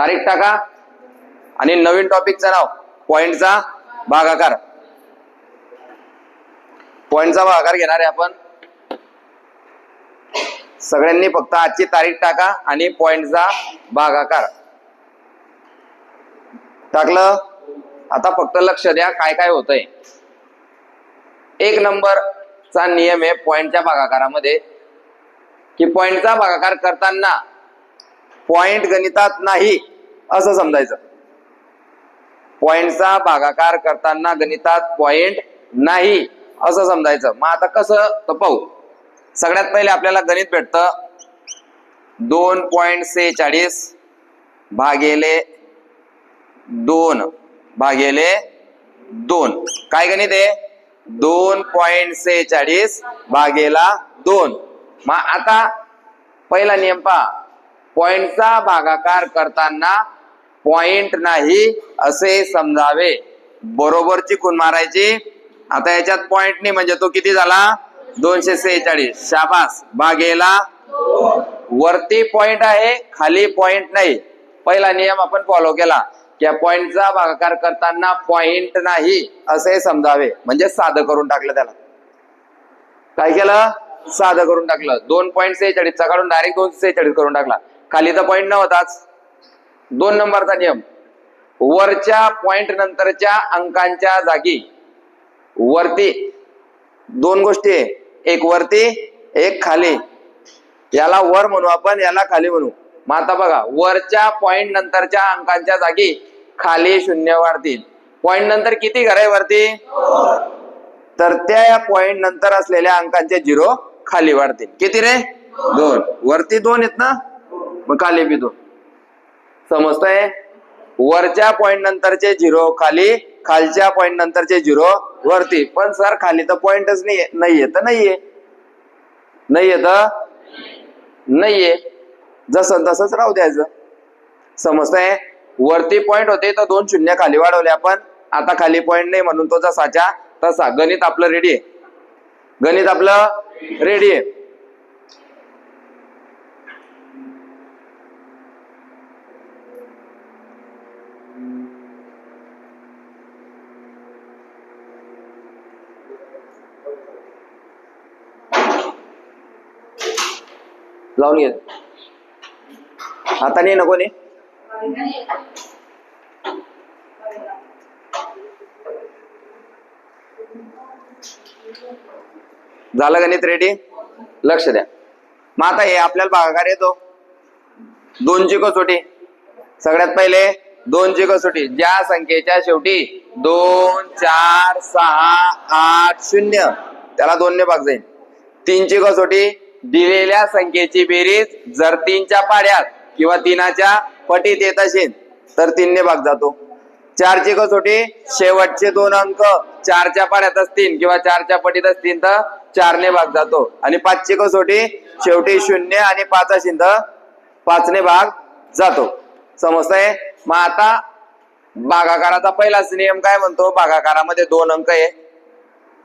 तारीख टाका. आणि नवीन टॉपिकचं नाव पॉइंटचा भागाकार. पॉइंटचा भागाकार घेणार आहे आपण. सगळ्यांनी फक्त आजची तारीख टाका आणि पॉइंटचा भागाकार. टाकलं? आता फक्त लक्ष द्या काय काय होतंय. एक नंबरचा नियम आहे पॉइंटच्या भागाकारामध्ये. की पॉइंटचा भागाकार करताना पॉइंट गणितात नाही. असं समजायचं. पॉइंटचा भागाकार करताना गणितात पॉइंट नाही असं समजायचं. मग आता कसं तर पाहू. सगळ्यात पहिले आपल्याला गणित भेटतं. दोन पॉइंट सेहेचाळीस भागेले दोन भागेले दोन. काय गणित आहे? दोन पॉइंट सेहेचाळीस भागेला दोन. मग आता पहिला नियम पहा. पॉइंटचा भागाकार करताना पॉइंट नाही असे समजावे. बरोबरची खून मारायची. आता याच्यात पॉइंट नाही म्हणजे तो किती झाला? दोनशे सेहेचाळीस. शाबास. भागेला वरती पॉइंट आहे खाली पॉइंट नाही. पहिला नियम आपण फॉलो केला की या पॉइंटचा भागाकार करताना पॉइंट नाही असे समजावे. म्हणजे साधं करून टाकलं त्याला. काय केलं? साधं करून टाकलं. दोन पॉईंट सेहेचाळीसचा काढून डायरेक्ट दोनशे सेहेचाळीस करून टाकला. खाली तर पॉईंट नव्हताच. दोन नंबरचा नियम. वरच्या पॉइंट नंतरच्या अंकांच्या जागी. वरती दोन गोष्टी. एक वरती एक खाली. याला वर म्हणू आपण याला खाली म्हणू. मग आता बघा वरच्या पॉइंट नंतरच्या अंकांच्या जागी खाली शून्य वाढतील. पॉइंट नंतर किती घर आहे वरती? तर त्या पॉइंट नंतर असलेल्या अंकांचे झिरो खाली वाढतील. किती रे? दोन. वरती दोन आहेत ना? मग खाली बी दोन. समजतंय? वरच्या पॉइंट नंतरचे झिरो खाली खालच्या पॉइंट नंतरचे झिरो वरती. पण सर खाली तर पॉइंटच नाही नाहीये तर नाहीये. नाहीये तर नाहीये. जसं तसंच राहू द्यायचं. समजतंय? वरती पॉइंट होते तर दोन शून्य खाली वाढवले आपण. आता खाली पॉइंट नाही म्हणून तो जसाच्या तसा. गणित आपलं रेडी आहे. गणित आपलं रेडी आहे. लावून घे हाताने नको ने. झालं गणित रेडी लक्ष द्या. मग आता हे आपल्याला भागाकार येतो. दोनची कसोटी सगळ्यात पहिले दोनची कसोटी ज्या संख्येच्या शेवटी दोन चार सहा आठ शून्य. त्याला दोनने भाग जाईल. तीनची कसोटी दिलेल्या संख्येची बेरीज जर तीनच्या पाड्यात किंवा तीनाच्या पटीत येत असेल तर तीनने भाग जातो. चारची कसोटी शेवटचे दोन अंक चारच्या पाड्यात असतील किंवा चारच्या पटीत असतील तर चारने भाग जातो. आणि पाचची कसोटी शेवटी शून्य आणि पाच असेल तर पाचने भाग जातो. समजतंय? मग आता भागाकाराचा पहिलाच नियम काय म्हणतो? भागाकारामध्ये दोन अंक आहे.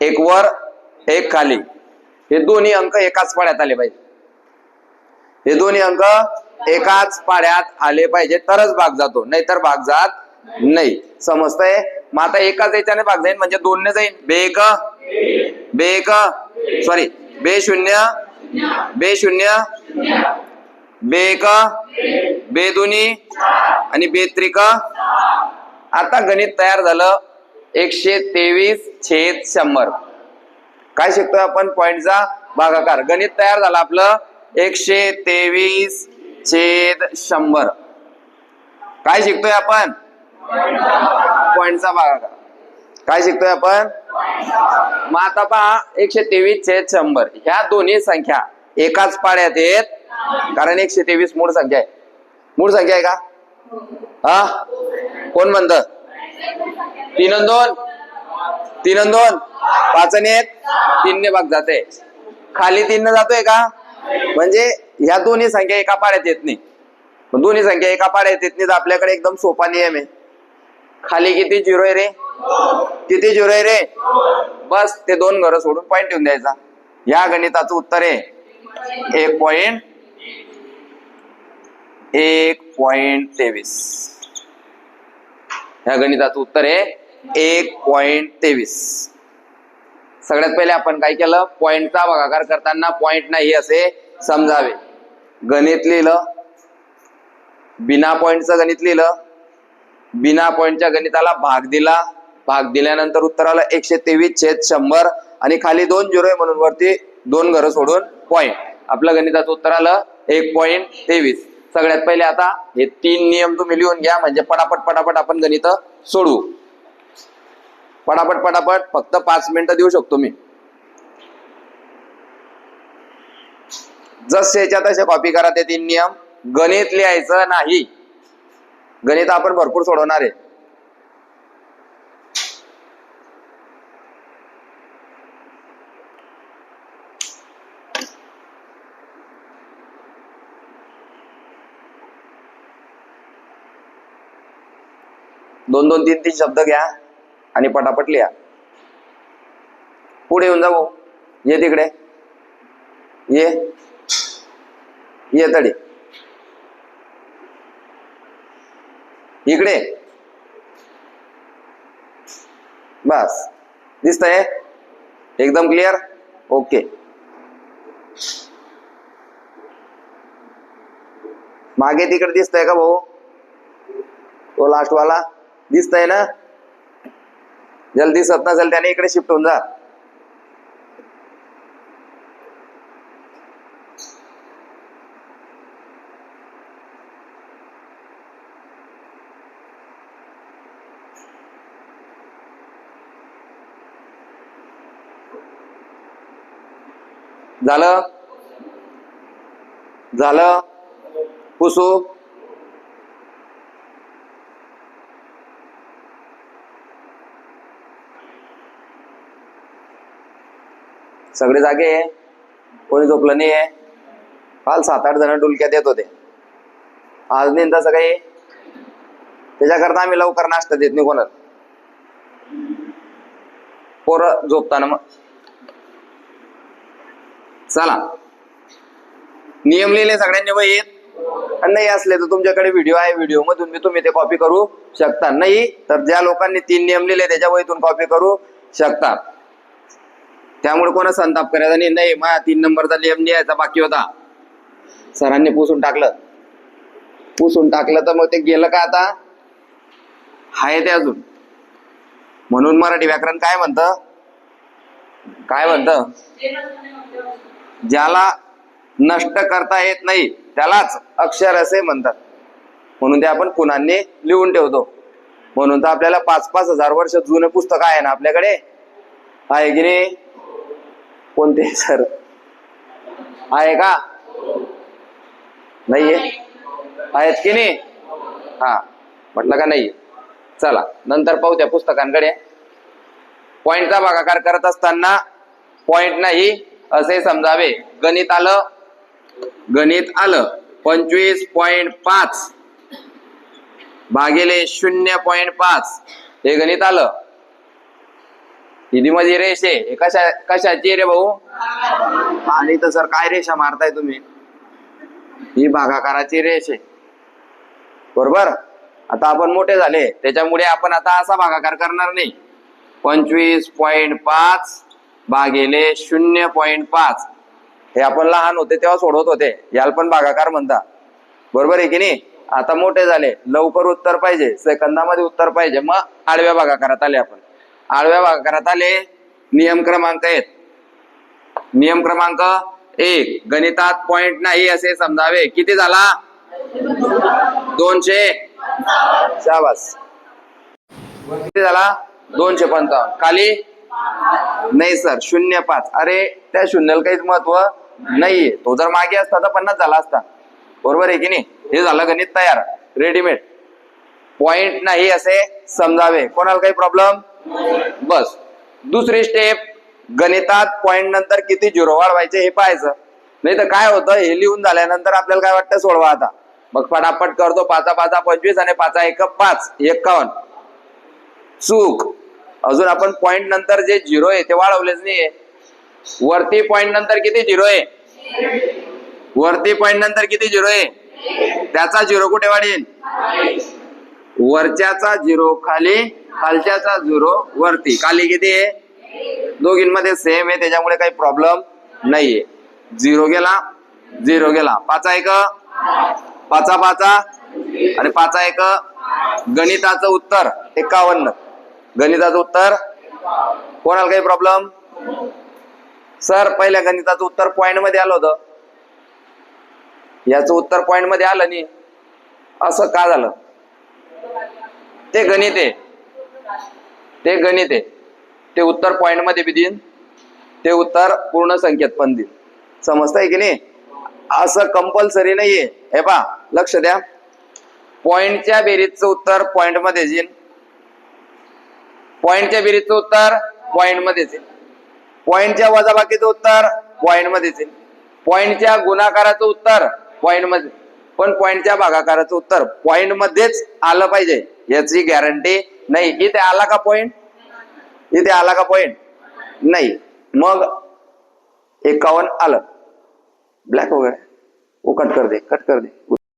एक वर एक खाली. हे दोन्ही अंक एकाच पाड्यात आले पाहिजे. हे दोन्ही अंक एकाच पाड्यात आले पाहिजे. तरच भाग जातो नाहीतर भाग जात नाही. समजतंय? मग आता एकाच याच्याने भाग जाईल म्हणजे दोनने जाईल बेक बेक सॉरी बे शून्य बे शून्य बेक बे दोन्ही आणि बेत्रिक आता गणित तयार झालं. एकशे तेवीस छेद शंभर. काय शिकतोय आपण? पॉइंटचा भागाकार. गणित तयार झालं आपलं. एकशे तेवीस छेद शंभर. काय शिकतोय आपण? पॉइंटचा भागाकार. काय शिकतोय आपण? मग आता पहा एकशे तेवीस छेद शंभर. ह्या दोन्ही संख्या एकाच पाड्यात येत कारण एकशे तेवीस मूळ संख्या आहे. मूळ संख्या आहे का? हा? कोण म्हणत? तीन दोन? तीन दोन? पाच आणि एक? तीनने भाग जाते. खाली तीन जातोय का? म्हणजे ह्या दोन्ही संख्या एका पाड्यात येत नाही. दोन्ही संख्या एका पाड्यात येत नाही तर आपल्याकडे एकदम सोपा नियम आहे. खाली किती झिरो आहे रे? किती झिरो आहे रे? बस ते दोन घर सोडून पॉईंट ठेवून द्यायचा. या गणिताचं उत्तर आहे. एक पॉइंट एक पॉइंट तेवीस. ह्या गणिताचं उत्तर आहे एक पॉइंट तेवीस. सगळ्यात पहिले आपण काय केलं? पॉइंटचा भागाकार करताना पॉइंट नाही असे समजावे. गणित लिहिलं. बिना पॉइंटचं गणित लिहिलं. बिना पॉइंटच्या गणिताला भाग दिला. भाग दिल्यानंतर उत्तर आलं एकशे तेवीस छेद शंभर आणि खाली दोन झिरो आहे म्हणून वरती दोन घरं सोडून पॉइंट आपलं गणिताचं उत्तर आलं एक पॉइंट तेवीस. सगळ्यात पहिले आता हे तीन नियम तुम्ही लिहून घ्या. म्हणजे पटापट पटापट आपण गणित सोडवू पटापट पटापट. फक्त पाच मिनिटं देऊ शकतो मी. जसेच्या तसे कॉपी करा ते तीन नियम. गणित लिहायचं नाही. गणित आपण भरपूर सोडवणार आहे. दोन दोन तीन तीन शब्द घ्या. आणि पटापट लिहा. पुढे येऊन जाऊ. ये तिकडे. ये. ये तडी. इकडे. बस. दिसतंय? एकदम क्लिअर ओके मागे तिकडे दिसतंय का भाऊ? तो लास्ट वाला. दिसतंय ना? ज्याला दिसत नसेल त्याने इकडे शिफ्ट होऊन जा. झालं? झालं? पुसू? सगळे जागे आहे. कोणी झोपलं नाही आहे काल सात आठ जण डुलक्यात येत होते. आज नाही तसं काही. त्याच्याकरता आम्ही लवकर नाश्ता देत नाही कोणाला. पोरं झोपताना मग. चला. नियम लिहिले सगळ्यांनी वहीत. आणि नाही असले तर तुमच्याकडे व्हिडिओ आहे. व्हिडिओ मधून मी तुम्ही ते कॉपी करू शकता. नाही तर ज्या लोकांनी तीन नियम लिहिले त्याच्या वहीतून कॉपी करू शकता. त्यामुळे कोणा संताप करायचा नाही. नाही माझा तीन नंबरचा लेम लिहायचा बाकी होता. सरांनी पुसून टाकलं. पुसून टाकलं तर मग ते गेलं का आता? हाय ते अजून. म्हणून मराठी व्याकरण काय म्हणतं? काय म्हणतं? ज्याला नष्ट करता येत नाही त्यालाच अक्षर असे म्हणतात. म्हणून ते आपण कुणांनी लिहून ठेवतो? म्हणून तर आपल्याला पाच पाच हजार वर्ष जुनं पुस्तक आहे ना आपल्याकडे? आहे की नाही? कोणते सर? आहे का? नाहीये? आहेत की नाही? हा म्हटलं का नाहीये? चला नंतर पाहू त्या पुस्तकांकडे. पॉइंटचा भागाकार करत असताना पॉइंट नाही असे समजावे. गणित आलं? गणित आलं. पंचवीस पॉइंट पाच. भागिले शून्य पॉइंट पाच. हे गणित आलं. हिंदी मध्ये रेष आहे. हे कशा कशाची रे भाऊ? आणि तर सर काय रेषा मारताय तुम्ही? ही भागाकाराची रेष आहे. बरोबर? आता आपण मोठे झाले. त्याच्यामुळे आपण आता असा भागाकार करणार नाही. पंचवीस पॉइंट पाच भागिले शून्य पॉइंट पाच. हे आपण लहान होते तेव्हा सोडवत होते. याला पण भागाकार म्हणता. बरोबर आहे की नाही? आता मोठे झाले. लवकर उत्तर पाहिजे. सेकंदामध्ये उत्तर पाहिजे. मग आडव्या भागाकारात आले आपण. आडव्या भागाकारात आले. नियम क्रमांक आहेत नियम क्रमांक एक. गणितात पॉइंट नाही असे समजावे. किती झाला? दोनशे. शाबास. किती झाला? दोनशे पंचावन्न. खाली? नाही सर. शून्य पाच. अरे त्या शून्याला काहीच महत्त्व नाहीये. तो जर मागे असता तर पन्नास झाला असता. बरोबर आहे की नाही? हे झालं गणित तयार. रेडीमेड पॉइंट नाही असे समजावे. कोणाला काही प्रॉब्लेम बस. दुसरी स्टेप गणितात पॉइंट नंतर किती झिरो वाढवायचे हे पाहायचं. नाही तर काय होतं हे लिहून झाल्यानंतर आपल्याला काय वाटतं सोडवा आता. मग फटाफट करतो पाचा पाचा पंचवीस आणि पाचा एक पाच एक्कावन्न चूक. अजून आपण पॉइंट नंतर जे झिरो आहे ते वाढवलेच नाहीये. वरती पॉइंट नंतर किती झिरो आहे? वरती पॉइंट नंतर किती झिरो आहे? त्याचा झिरो कुठे वाढेल? वरच्याचा झिरो खाली खालच्याचा झिरो वरती. खाली किती आहे? दोघींमध्ये सेम आहे त्याच्यामुळे काही प्रॉब्लेम नाहीये. झिरो गेला झिरो गेला. पाचा एक पाचा पाचा. आणि पाचा एक गणिताचं उत्तर एकावन्न. गणिताचं उत्तर कोणाला काही प्रॉब्लेम सर पहिल्या गणिताचं उत्तर पॉइंटमध्ये आलं होतं. याचं उत्तर पॉइंटमध्ये आलं नाही. असं का झालं? ते गणित आहे. ते गणित आहे. ते उत्तर पॉइंटमध्ये बी देईन. ते उत्तर पूर्ण संख्येत पण देईन. समजतंय की नाही? असं कंपल्सरी नाहीये. हे पा लक्ष द्या. पॉइंटच्या बेरीजचं उत्तर पॉइंटमध्ये येईल पॉइंटच्या बेरीजचं उत्तर पॉइंट मध्येच येईल पॉइंटच्या वजाबाकीचं उत्तर पॉइंट मध्येच येईल पॉइंटच्या गुणाकाराचं उत्तर पॉइंटमध्ये. पण पॉइंटच्या भागाकाराचं उत्तर पॉइंट मध्येच आलं पाहिजे. याची गॅरंटी नाही. इथे आला का पॉइंट इथे आला का पॉइंट नाही. मग एकावन्न आलं. ब्लॅक वगैरे. वो कट कर दे कट कर दे.